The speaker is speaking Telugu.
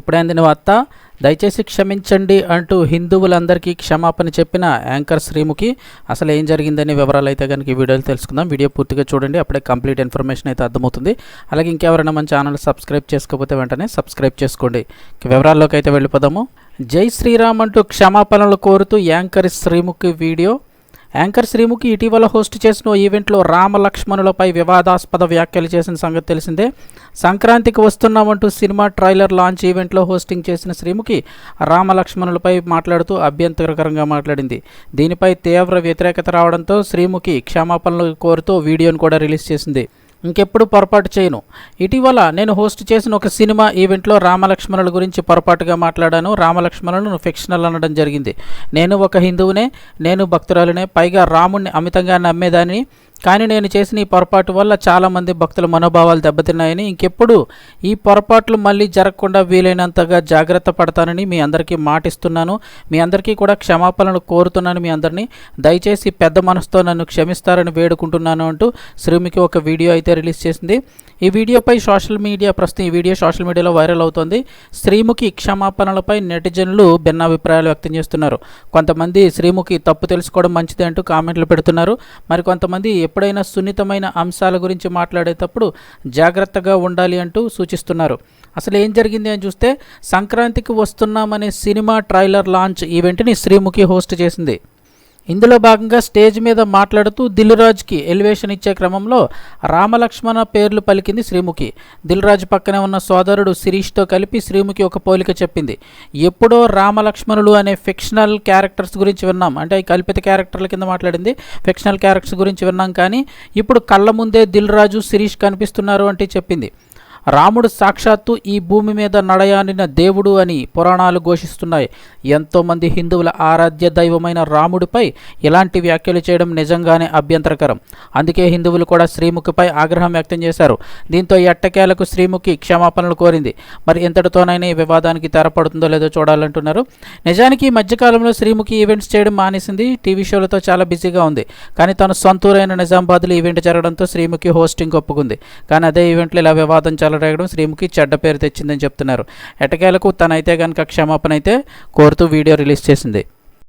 ఇప్పుడే వార్త దయచేసి క్షమించండి అంటూ హిందువులందరికీ క్షమాపణ చెప్పిన యాంకర్ శ్రీముఖి అసలు ఏం జరిగిందనే వివరాలు అయితే కనుక ఈ వీడియోలో తెలుసుకుందాం. వీడియో పూర్తిగా చూడండి అప్పుడే కంప్లీట్ ఇన్ఫర్మేషన్ అయితే అర్థమవుతుంది. అలాగే ఇంకెవరైనా మన ఛానల్ సబ్స్క్రైబ్ చేసుకోకపోతే వెంటనే సబ్స్క్రైబ్ చేసుకోండి. వివరాల్లోకి అయితే వెళ్ళిపోదాము. జై శ్రీరామ్ అంటూ క్షమాపణలు కోరుతూ anchor Sreemukhi video anchor Sreemukhi ఇటీవల హోస్ట్ చేసిన ఓ ఈవెంట్లో రామ లక్ష్మణులపై వివాదాస్పద వ్యాఖ్యలు చేసిన సంగతి తెలిసిందే. సంక్రాంతికి వస్తున్నామంటూ సినిమా ట్రైలర్ లాంచ్ ఈవెంట్లో హోస్టింగ్ చేసిన శ్రీముఖి రామ లక్ష్మణులపై మాట్లాడుతూ అభ్యంతరకరంగా మాట్లాడింది. దీనిపై తీవ్ర వ్యతిరేకత రావడంతో శ్రీముఖి క్షమాపణలు కోరుతూ వీడియోను కూడా రిలీజ్ చేసింది. ఇంకెప్పుడు పొరపాటు చేయను. ఇటీవల నేను హోస్ట్ చేసిన ఒక సినిమా ఈవెంట్లో రామలక్ష్మణుల గురించి పొరపాటుగా మాట్లాడాను. రామలక్ష్మణులను ఫిక్షనల్ అనడం జరిగింది. నేను ఒక హిందువునే నేను భక్తురాలునే పైగా రాముణ్ణి అమితంగా నమ్మేదాన్ని కానీ నేను చేసిన ఈ పొరపాటు వల్ల చాలామంది భక్తుల మనోభావాలు దెబ్బతిన్నాయని ఇంకెప్పుడు ఈ పొరపాట్లు మళ్ళీ జరగకుండా వీలైనంతగా జాగ్రత్త పడతానని మీ అందరికీ మాటిస్తున్నాను. మీ అందరికీ కూడా క్షమాపణలు కోరుతున్నాను మీ అందరినీ. దయచేసి పెద్ద మనసుతో నన్ను క్షమిస్తారని వేడుకుంటున్నాను అంటూ శ్రీమికి ఒక వీడియో అయితే రిలీజ్ చేసింది. ఈ వీడియోపై సోషల్ మీడియా ప్రస్తుతం ఈ వీడియో సోషల్ మీడియాలో వైరల్ అవుతోంది. శ్రీముఖి క్షమాపణలపై నెటిజన్లు భిన్నాభిప్రాయాలు వ్యక్తం చేస్తున్నారు. కొంతమంది శ్రీముఖి తప్పు తెలుసుకోవడం మంచిది అంటూ కామెంట్లు పెడుతున్నారు. మరి కొంతమంది ఎప్పుడైనా సున్నితమైన అంశాల గురించి మాట్లాడేటప్పుడు జాగ్రత్తగా ఉండాలి అంటూ సూచిస్తున్నారు. అసలు ఏం జరిగింది అని చూస్తే సంక్రాంతికి వస్తున్నామనే సినిమా ట్రైలర్ లాంచ్ ఈవెంట్ని శ్రీముఖి హోస్ట్ చేసింది. ఇందులో భాగంగా స్టేజ్ మీద మాట్లాడుతూ దిల్రాజ్కి ఎలివేషన్ ఇచ్చే క్రమంలో రామలక్ష్మణ పేర్లు పలికింది శ్రీముఖి. దిల్రాజ్ పక్కనే ఉన్న సోదరుడు శిరీష్తో కలిపి శ్రీముఖి ఒక పోలిక చెప్పింది. ఎప్పుడో రామలక్ష్మణులు అనే ఫిక్షనల్ క్యారెక్టర్స్ గురించి విన్నాం. అంటే ఈ కల్పిత క్యారెక్టర్ల కింద మాట్లాడింది. ఫిక్షనల్ క్యారెక్టర్స్ గురించి విన్నాం కానీ ఇప్పుడు కళ్ళ ముందే దిల్రాజు శిరీష్ కనిపిస్తున్నారు అంటే చెప్పింది. రాముడు సాక్షాత్తు ఈ భూమి మీద నడయానిన దేవుడు అని పురాణాలు ఘోషిస్తున్నాయి. ఎంతోమంది హిందువుల ఆరాధ్య దైవమైన రాముడిపై ఇలాంటి వ్యాఖ్యలు చేయడం నిజంగానే అభ్యంతరకరం. అందుకే హిందువులు కూడా శ్రీముఖిపై ఆగ్రహం వ్యక్తం చేశారు. దీంతో ఎట్టకేలకు శ్రీముఖి క్షమాపణలు కోరింది. మరి ఎంతటితోనైనా ఈ వివాదానికి తెరపడుతుందో లేదో చూడాలంటున్నారు. నిజానికి ఈ మధ్యకాలంలో శ్రీముఖి ఈవెంట్స్ చేయడం మానేసింది. టీవీ షోలతో చాలా బిజీగా ఉంది. కానీ తన సొంతూరైన నిజామాబాద్లో ఈవెంట్ జరగడంతో శ్రీముఖి హోస్టింగ్ ఒప్పుకుంది. కానీ అదే ఈవెంట్లో ఇలా వివాదం చెలరేగడం శ్రీముఖి చెడ్డ పేరు తెచ్చిందని చెప్తున్నారు. ఎటకేలకు తనైతే కనుక క్షమాపణ అయితే కోరుతూ వీడియో రిలీజ్ చేసింది.